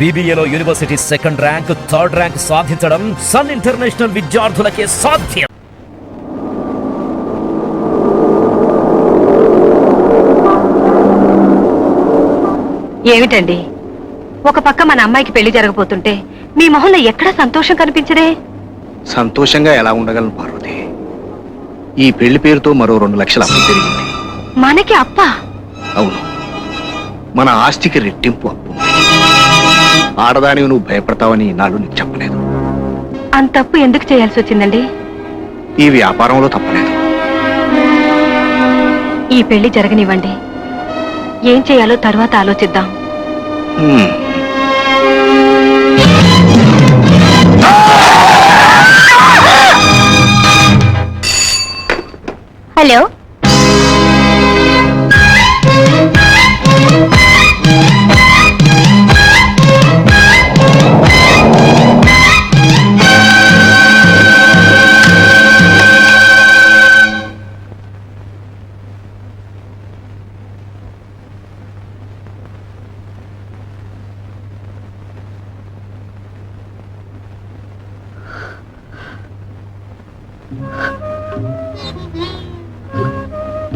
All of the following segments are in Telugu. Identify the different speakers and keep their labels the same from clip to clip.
Speaker 1: బీబీఏలో university second rank third rank సాధించడం సన్ ఇంటర్నేషనల్ విద్యార్థులకే సాధ్యం.
Speaker 2: ఏమిటండి? ఒక పక్క మన అమ్మాయికి పెళ్ళి జరగబోతుంటే మీ మొహంలో ఎక్కడా సంతోషం కనిపించదే?
Speaker 3: సంతోషంగా ఎలా ఉండగలను పార్వతి? ఈ పెళ్ళి పేరుతో మరో రెండు లక్షల అప్పు పెరిగింది.
Speaker 2: మనకి అప్ప?
Speaker 3: అవును. మన ఆస్తికి రెట్టింపు అప్పు ఉంది. ఆడదానివి నువ్వు భయపడతావని నాడు నీకు చెప్పలేదు.
Speaker 2: అంత అప్పు ఎందుకు చేయాల్సి వచ్చిందండి?
Speaker 3: ఈ వ్యాపారంలో తప్పలేదు.
Speaker 2: ఈ పెళ్ళి జరగనివ్వండి. ఏం చేయాలో తర్వాత ఆలోచిద్దాం.
Speaker 3: హ్మ్.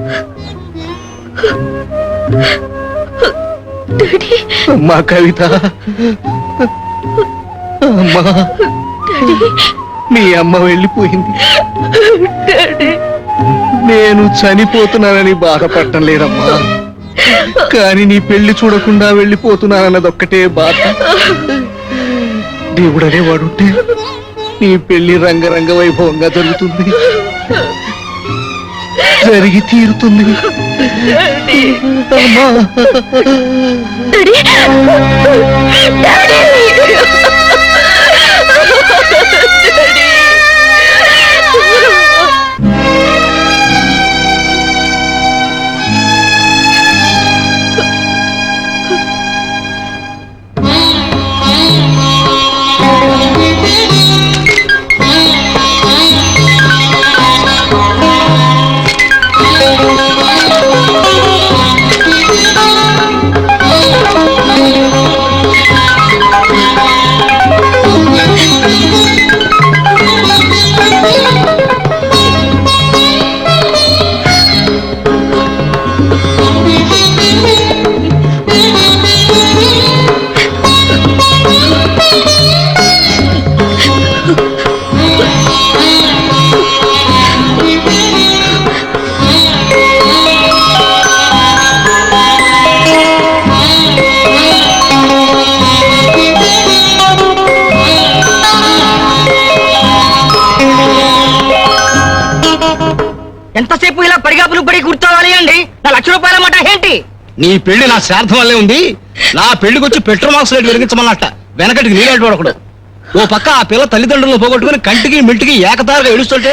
Speaker 2: హలో
Speaker 3: అమ్మా కవిత. అమ్మా. మీ అమ్మ వెళ్ళిపోయింది. నేను చనిపోతున్నానని బాధపడటం లేదమ్మా. కానీ నీ పెళ్ళి చూడకుండా వెళ్ళిపోతున్నానన్నది ఒక్కటే బాధ. దేవుడనే వాడుంటే నీ పెళ్ళి రంగరంగ వైభవంగా జరుగుతుంది. జరిగి తీరుతుంది. అమ్మా.
Speaker 4: ఎంతసేపు ఇలా పడిగాపులు పడి కూర్చోవాలి అండి? నా లక్ష రూపాయల మాట ఏంటి?
Speaker 3: నీ పెళ్ళి నా శ్రార్థం వల్లే ఉంది. నా పెళ్ళికి వచ్చి పెట్రోల్ మార్క్స్ రేటు వెలిగించమన్నట్ట వెనకటికి నీళ్ళు పడకూడదు. ఓ పక్క ఆ పిల్ల తల్లిదండ్రులను పోగొట్టుకుని కంటికి మింటికి ఏకతారుగా ఏడుస్తుంటే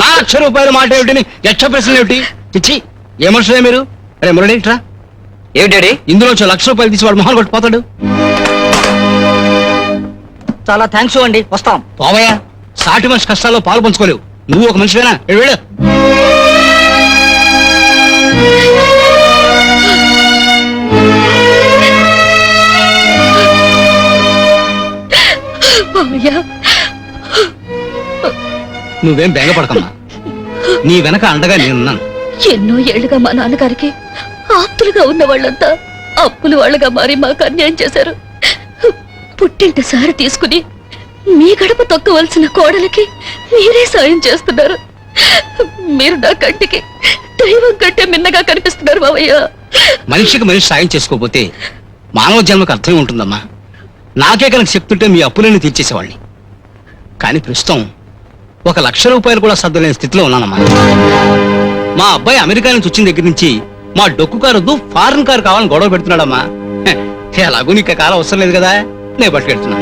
Speaker 3: నా లక్ష రూపాయల మాట ఏమిటి యక్ష ప్రశ్నలు ఏమిటి? చిచ్చి ఏ మనుషులే మీరు? అరే మురళి ఇట్రా
Speaker 4: ఏమిటి డాడీ?
Speaker 3: ఇందులో వచ్చే లక్ష రూపాయలు తీసి వాడు మొహన్ కొట్టిపోతాడు
Speaker 4: చాలా థ్యాంక్స్ అండి వస్తాం.
Speaker 3: పోవయ్యా సాటి మనిషి కష్టాల్లో పాలు పంచుకోలేవు. నువ్వు ఒక మనిషివేనా? వెళ్ళు, నువ్వేం బెంగపడకమ్మా. నీ వెనక అండగా నేనున్నాను.
Speaker 5: ఎన్నో ఏళ్ళుగా మా నాన్నగారికి ఆప్తులుగా ఉన్న వాళ్ళంతా అప్పులు వాళ్ళగా మారి మాకు అన్యాయం చేశారు. పుట్టింటి సారి తీసుకుని మీ గడప తొక్కవలసిన కోడలికి మీరే సాయం చేస్తున్నారు. మీరు నా కంటికి దైవం కంటే మిన్నగా కనిపిస్తున్నారు మావయ్య.
Speaker 3: మనిషికి మనిషి సాయం చేసుకోకపోతే మానవ జన్మకు అర్థమే ఉంటుందమ్మా. నాకే కనుక చెప్తుంటే మీ అప్పులన్నీ తీర్చేసేవాళ్ళని కానీ ప్రస్తుతం ఒక లక్ష రూపాయలు కూడా సర్దలేని స్థితిలో ఉన్నానమ్మా. మా అబ్బాయి అమెరికా నుంచి వచ్చిన దగ్గర నుంచి మా డొక్కు కారు వద్దు ఫారెన్ కారు కావాలని గొడవ పెడుతున్నాడమ్మా. ఎలాగూ నీకు కాలం అవసరం లేదు కదా? నేను పట్టుకెళ్తున్నా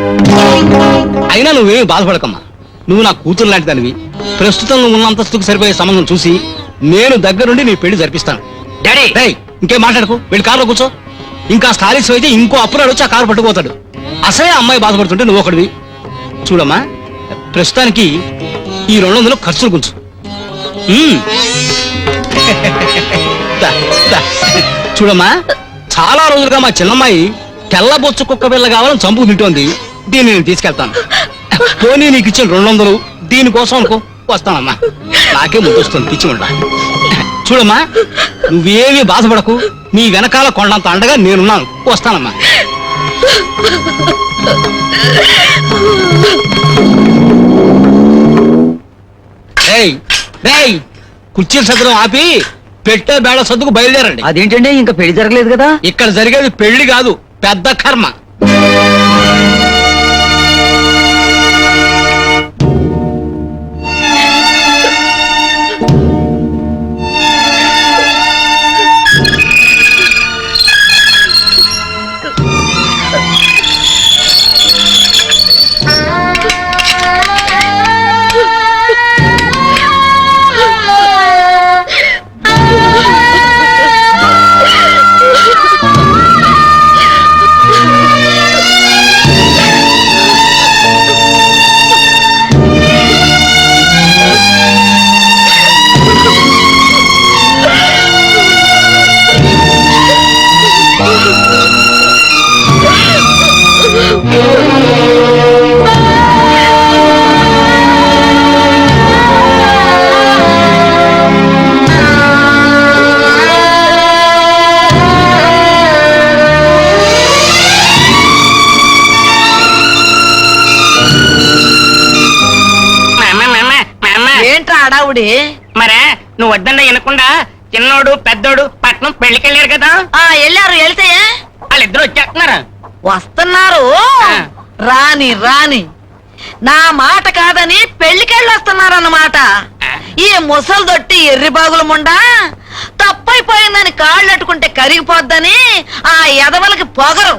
Speaker 3: అయినా నువ్వేమీ బాధపడకమ్మా. నువ్వు నా కూతురు లాంటి దానివి. ప్రస్తుతం నువ్వు ఉన్న అంతస్తుకు సరిపోయే సంబంధం చూసి నేను దగ్గరుండి నీ పెళ్ళి జరిపిస్తాను.
Speaker 4: డాడీ!
Speaker 3: ఇంకేం మాట్లాడుకో? వెళ్ళి కారులో కూర్చో. ఇంకా స్టాలిస్ అయితే ఇంకో అప్పునాడు వచ్చి ఆ కారు పట్టుకుపోతాడు. అసహ్య అమ్మాయి బాధపడుతుంటే నువ్వు ఒకడివి. చూడమ్మా ప్రస్తుతానికి ఈ రెండు వందలు ఖర్చులు గుంచు చూడమ్మా చాలా రోజులుగా మా చిన్నమ్మాయి తెల్లబొచ్చు కుక్క పిల్ల కావాలని చంపు తింటోంది. దీన్ని నేను తీసుకెళ్తాను. పోనీ నీకు ఇచ్చిన రెండు వందలు దీనికోసం అనుకో వస్తానమ్మా. నాకే ముద్దొస్తుంది పిచ్చి ఉండ చూడమ్మా నువ్వేమీ బాధపడకు. నీ వెనకాల కొండంత అండగా నేనున్నాను. వస్తానమ్మా. కుర్చీల సదరం ఆపి పెట్టే బేడ సర్దుకు బయలుదేరండి.
Speaker 4: అదేంటండి ఇంకా పెళ్ళి జరగలేదు కదా?
Speaker 3: ఇక్కడ జరిగేది పెళ్ళి కాదు పెద్ద కర్మ.
Speaker 6: అడావుడి
Speaker 7: మరే నువ్వు వద్దండ వినకుండా చిన్నోడు పెద్దోడు పట్నం పెళ్ళికెళ్ళారు కదా?
Speaker 6: ఆ వెళ్ళారు వెళ్తే?
Speaker 7: వాళ్ళిద్దరు వచ్చేస్తున్నారు?
Speaker 6: వస్తున్నారు. రాని రాని. నా మాట కాదని పెళ్ళికెళ్ళి వస్తున్నారన్నమాట ఈ ముసలు దొట్టి ఎర్రి బాగుల ముండా? తప్పైపోయిందని కాళ్ళట్టుకుంటే కరిగిపోద్దని ఆ ఎదవలకి పొగరు.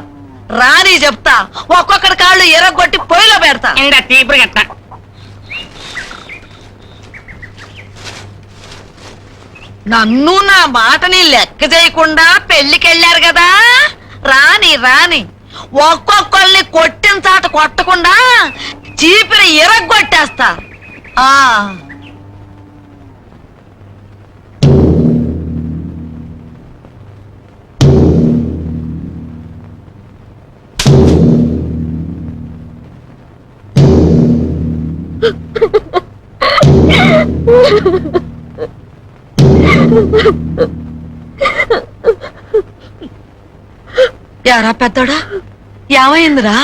Speaker 6: రాని చెప్తా ఒక్కొక్కడి కాళ్ళు ఎరగొట్టి పొయ్యిలో పెడతా.
Speaker 7: ఇందా తీపురు
Speaker 6: నన్ను నా మాటని లెక్క చేయకుండా పెళ్ళికెళ్ళారు కదా? రాని రాని. ఒక్కొక్కళ్ళని కొట్టిన చాట కొట్టకుండా చీపిరి ఇరగొట్టేస్తా ఆ. యారా పెద్దోడా? ఏమైందిరా?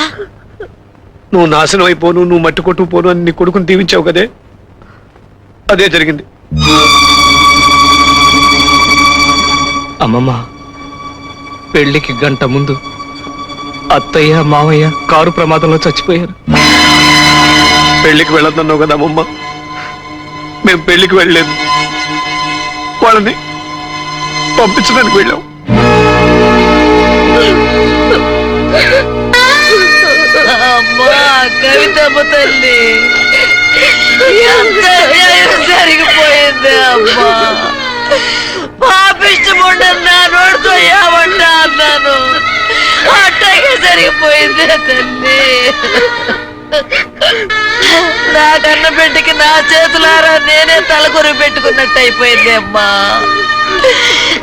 Speaker 8: నువ్వు నాశనం అయిపోను నువ్వు మట్టి కొట్టుకుపోను అని నీ కొడుకుని దీవించావు కదే? అదే జరిగింది.
Speaker 9: అమ్మమ్మ పెళ్ళికి గంట ముందు అత్తయ్య మావయ్య కారు ప్రమాదంలో చచ్చిపోయారు.
Speaker 8: పెళ్ళికి వెళ్ళొద్దన్నావు కదా అమ్మమ్మ. మేము పెళ్ళికి వెళ్ళలేదు. వాళ్ళని పంపించడానికి వెళ్ళాం.
Speaker 6: అమ్మా కవితమ్మ తల్లి. ఎంత అన్యాయం జరిగిపోయింది అమ్మా. పాపిష్టముండని నా నోటితో ఏమంటా అన్నాను. అట్టగే జరిగిపోయింది తల్లి. నా కన్న బిడ్డకి నా చేతులారా నేనే తలకొరి పెట్టుకున్నట్టు అయిపోయింది అమ్మా.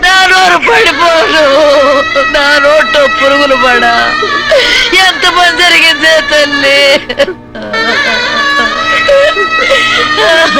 Speaker 6: నా నోరు పడిపోను నా నోట్లో పురుగులు పడా. ఎంత పని జరిగిందే తల్లి.